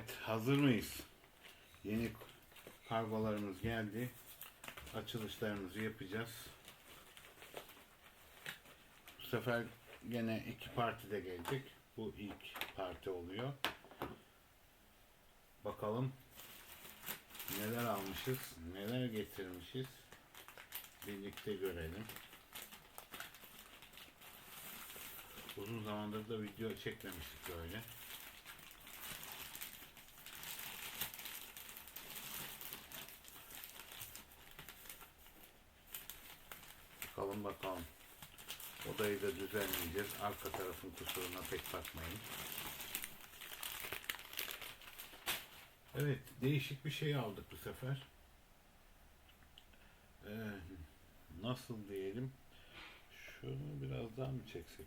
Evet, hazır mıyız? Yeni kargolarımız geldi. Açılışlarımızı yapacağız. Bu sefer gene iki parti de gelecek. Bu ilk parti oluyor. Bakalım neler almışız, neler getirmişiz. Birlikte görelim. Uzun zamandır da video çekmemiştik böyle. Bakalım bakalım. Odayı da düzenleyeceğiz. Arka tarafın kusuruna pek bakmayın. Evet, değişik bir şey aldık bu sefer. Ee, nasıl diyelim? Şunu biraz daha mı çeksek?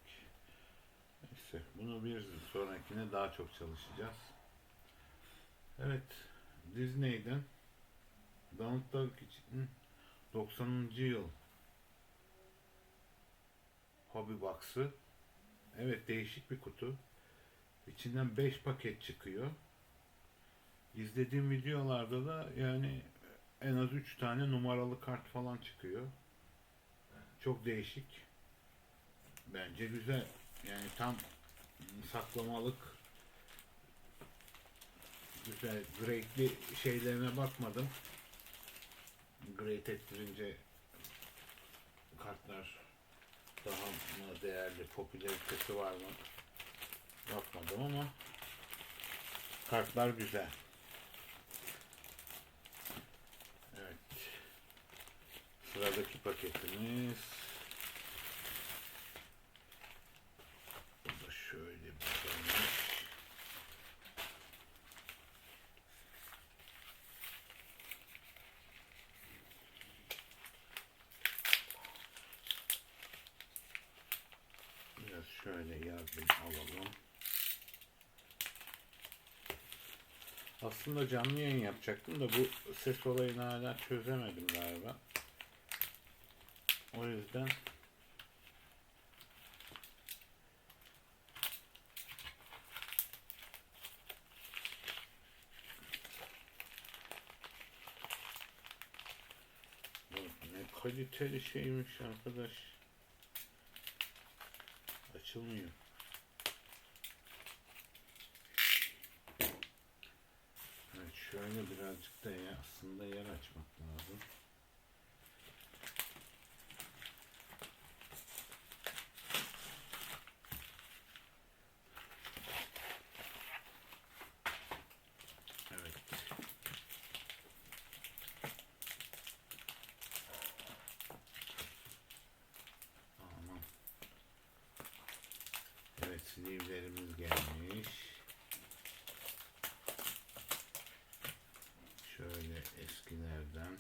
Neyse, bunu bir sonrakine daha çok çalışacağız. Evet, Disney'den Donald Duck için 90. yıl Hobby Box'ı. Evet değişik bir kutu. İçinden 5 paket çıkıyor. İzlediğim videolarda da yani en az 3 tane numaralı kart falan çıkıyor. Çok değişik. Bence güzel. Yani tam saklamalık güzel greatli şeylerine bakmadım. Great ettirince kartlar daha mı değerli, popülaritesi var mı? Bakmadım ama kartlar güzel. Evet. Sıradaki paketimiz bu da şöyle bir şeymiş. Biraz şöyle yardım alalım. Aslında canlı yayın yapacaktım da bu ses olayını hala çözemedim galiba. O yüzden kaliteli şeymiş arkadaş. Açılmıyor. Evet şöyle birazcık da ya aslında yer açmak lazım. Evet. Evet sleeve'lerimiz gelmiş. Şöyle eskilerden.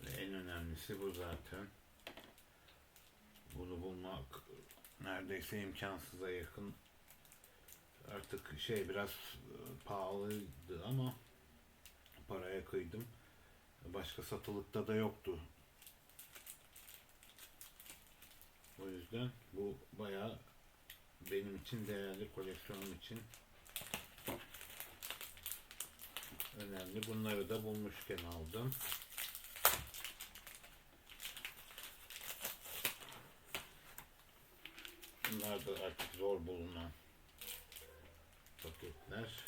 Ve en önemlisi bu zaten. Bunu bulmak neredeyse imkansıza yakın. Artık şey biraz e, pahalıydı ama paraya kıydım. Başka satılıkta da yoktu. O yüzden bu bayağı benim için değerli koleksiyonum için önemli. Bunları da bulmuşken aldım. Bunlar da artık zor bulunan paketler.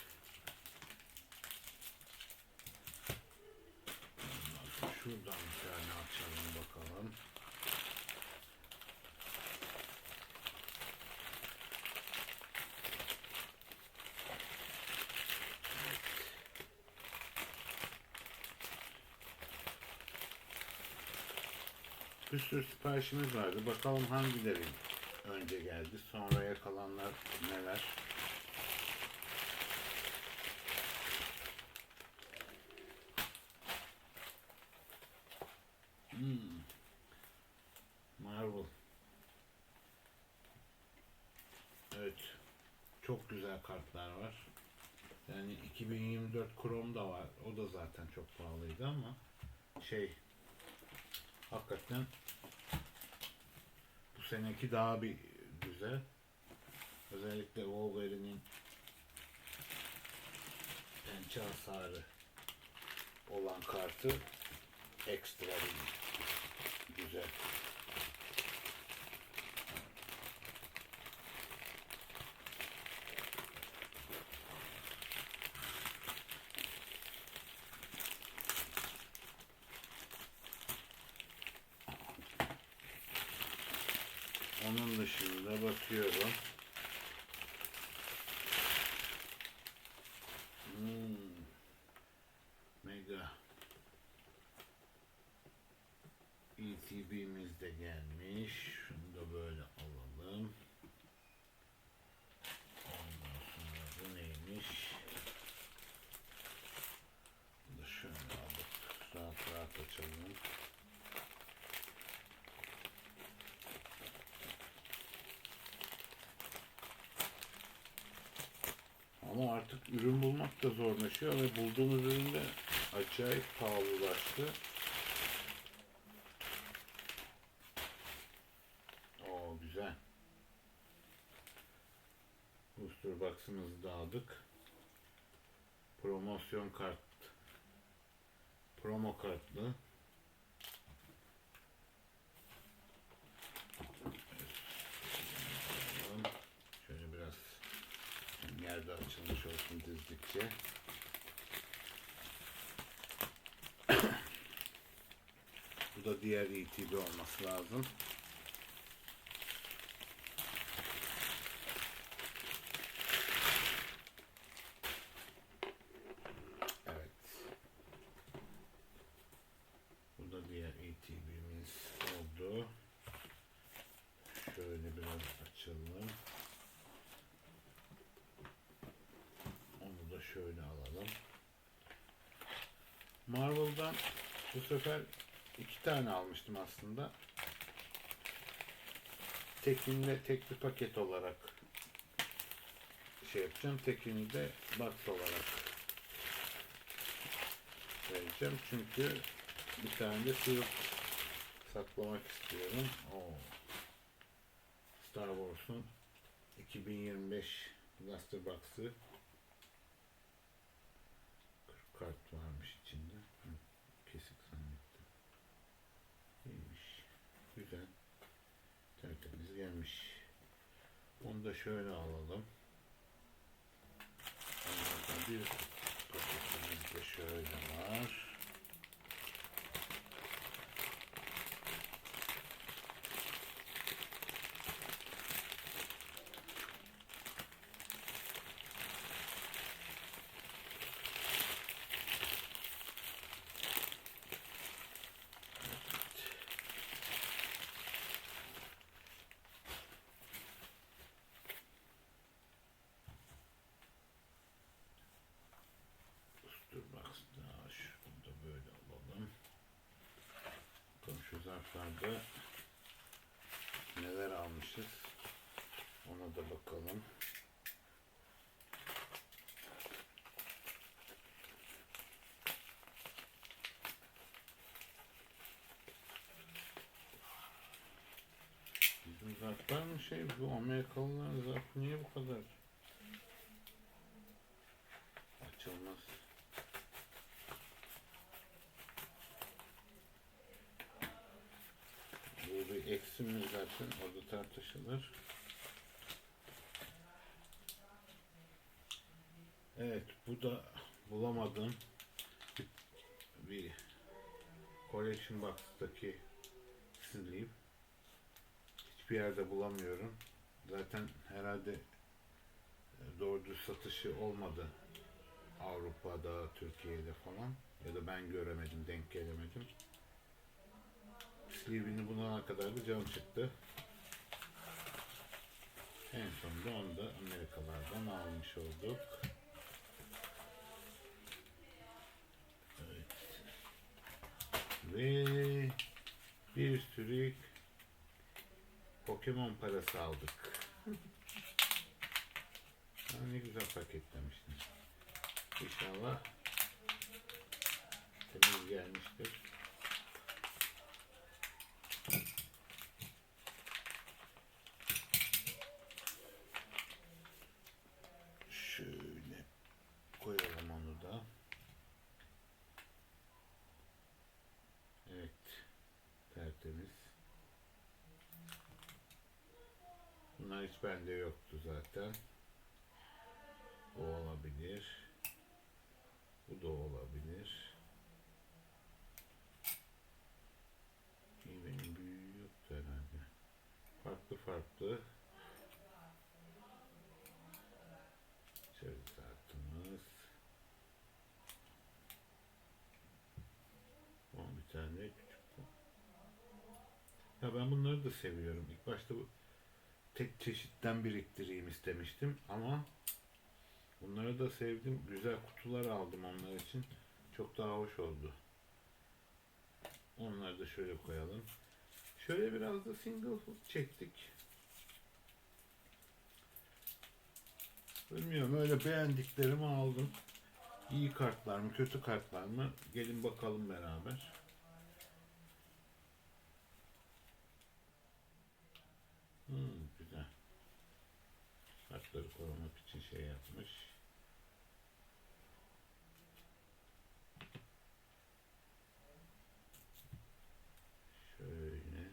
Şuradan bir tane açalım bakalım. Bir sürü siparişimiz vardı. Bakalım hangileri önce geldi. Sonraya kalanlar neler? Hmm. Marvel. Evet. Çok güzel kartlar var. Yani 2024 Chrome da var. O da zaten çok pahalıydı ama şey hakikaten seneki daha bir güzel. Özellikle Wolverine'in pençe hasarı olan kartı ekstra bir güzel. Dışında bakıyorum. Hmm. Mega ETB'miz de gelmiş. Şunu da böyle alalım. Ondan sonra bu neymiş? Bunu da şöyle alıp rahat rahat açalım. Ama artık ürün bulmak da zorlaşıyor ve bulduğumuz ürün de acayip pahalılaştı. Oo güzel. Booster box'ımızı da aldık. Promosyon kart. Promo kartlı. Şöyle biraz yerde açılmış da diğer ETB olması lazım. Evet. Bu da diğer ETB'miz oldu. Şöyle biraz açalım. Onu da şöyle alalım. Marvel'dan bu sefer iki tane almıştım aslında. Tekinde tek bir paket olarak şey yapacağım. Tekini de box olarak vereceğim. Çünkü bir tane de sürüp saklamak istiyorum. Oo. Star Wars'un 2025 Blaster Box'ı 40 kart varmış Onu da şöyle alalım. Bir paketimiz de şöyle var. Dur bak daha şunu da böyle alalım. Zarflarda neler almışız. Ona da bakalım. Bizim zarflar şey bu Amerikalıların zarfı niye bu kadar açılmaz? Bu bir eksi mi zaten orada tartışılır. Evet bu da bulamadığım bir, Collection Box'taki sleeve. Hiçbir yerde bulamıyorum. Zaten herhalde e, doğru düz satışı olmadı Avrupa'da, Türkiye'de falan. Ya da ben göremedim, denk gelemedim. Sleeve'ini bulana kadar da canım çıktı. En sonunda onu da Amerikalardan almış olduk. Evet. Ve bir sürü Pokemon parası aldık. Ha, ne güzel paketlemiştin. İnşallah temiz gelmiştir. Bunlar hiç bende yoktu zaten. Bu olabilir. Bu da olabilir. İyi benim büyüğü yoktu herhalde. Farklı farklı. Şöyle tartımız. O bir tane küçük. Ya ben bunları da seviyorum. İlk başta bu tek çeşitten biriktireyim istemiştim ama bunları da sevdim. Güzel kutular aldım onlar için. Çok daha hoş oldu. Onları da şöyle koyalım. Şöyle biraz da single hook çektik. Bilmiyorum öyle beğendiklerimi aldım. İyi kartlar mı kötü kartlar mı? Gelin bakalım beraber. Hmm, Kartları korumak için şey yapmış. Şöyle.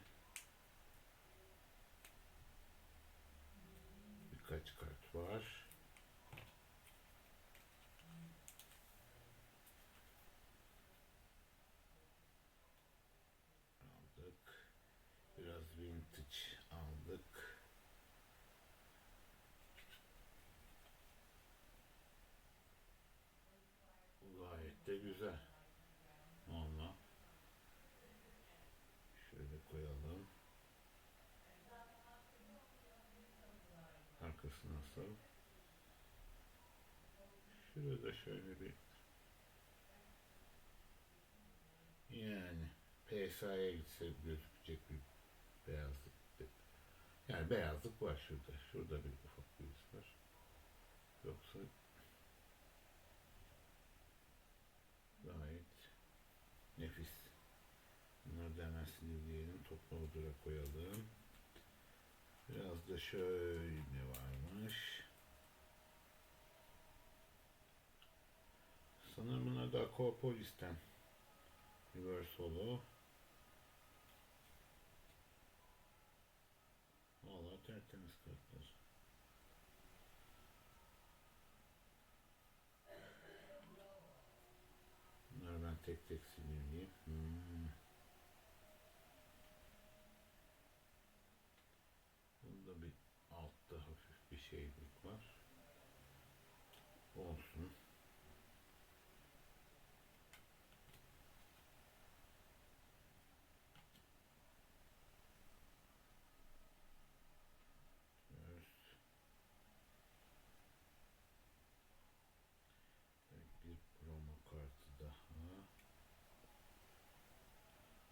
Birkaç kart var. Aldık. Biraz vintage aldık. Bu gayet de güzel. Valla. Şöyle koyalım. Arkası nasıl? Şurada şöyle bir yani PSA'ya gitse gözükecek bir beyazlık. Yani beyazlık var şurada. Şurada bir ufak bir iz var. Yoksa gayet nefis. Bunları da hemen odura koyalım. Biraz da şöyle varmış. Sanırım bunlar da Aquapolis'ten. Universalo. Valla tertemiz kartlar. Bunları ben tek tek sileyim. Hmm. Bunda bir altta hafif bir şeylik var. Olsun. Evet. Evet, bir promo kartı daha.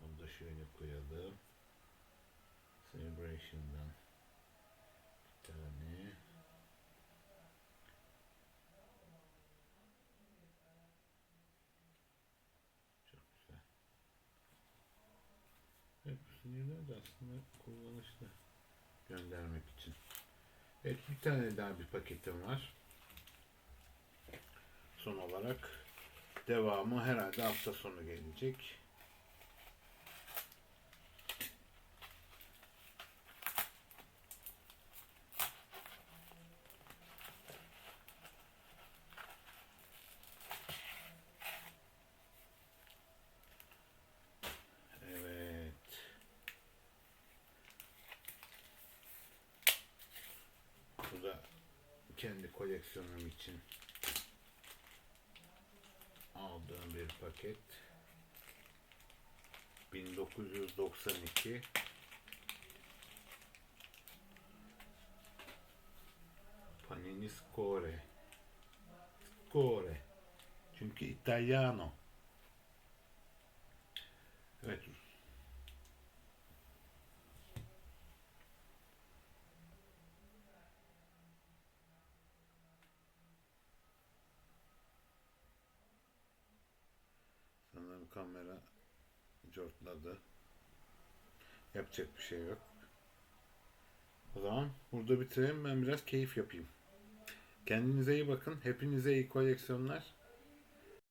Onu da şöyle koyalım. Celebration'dan bir tane. Çok güzel. Evet bu sinirler de aslında kullanışlı göndermek için. Evet bir tane daha bir paketim var. Son olarak devamı herhalde hafta sonu gelecek. Evet. Bu da kendi koleksiyonum için aldığım bir paket. 1992 Panini Score Score Çünkü İtalyano Evet Sanırım kamera cortladı. Yapacak bir şey yok. O zaman burada bitirelim. Ben biraz keyif yapayım. Kendinize iyi bakın. Hepinize iyi koleksiyonlar.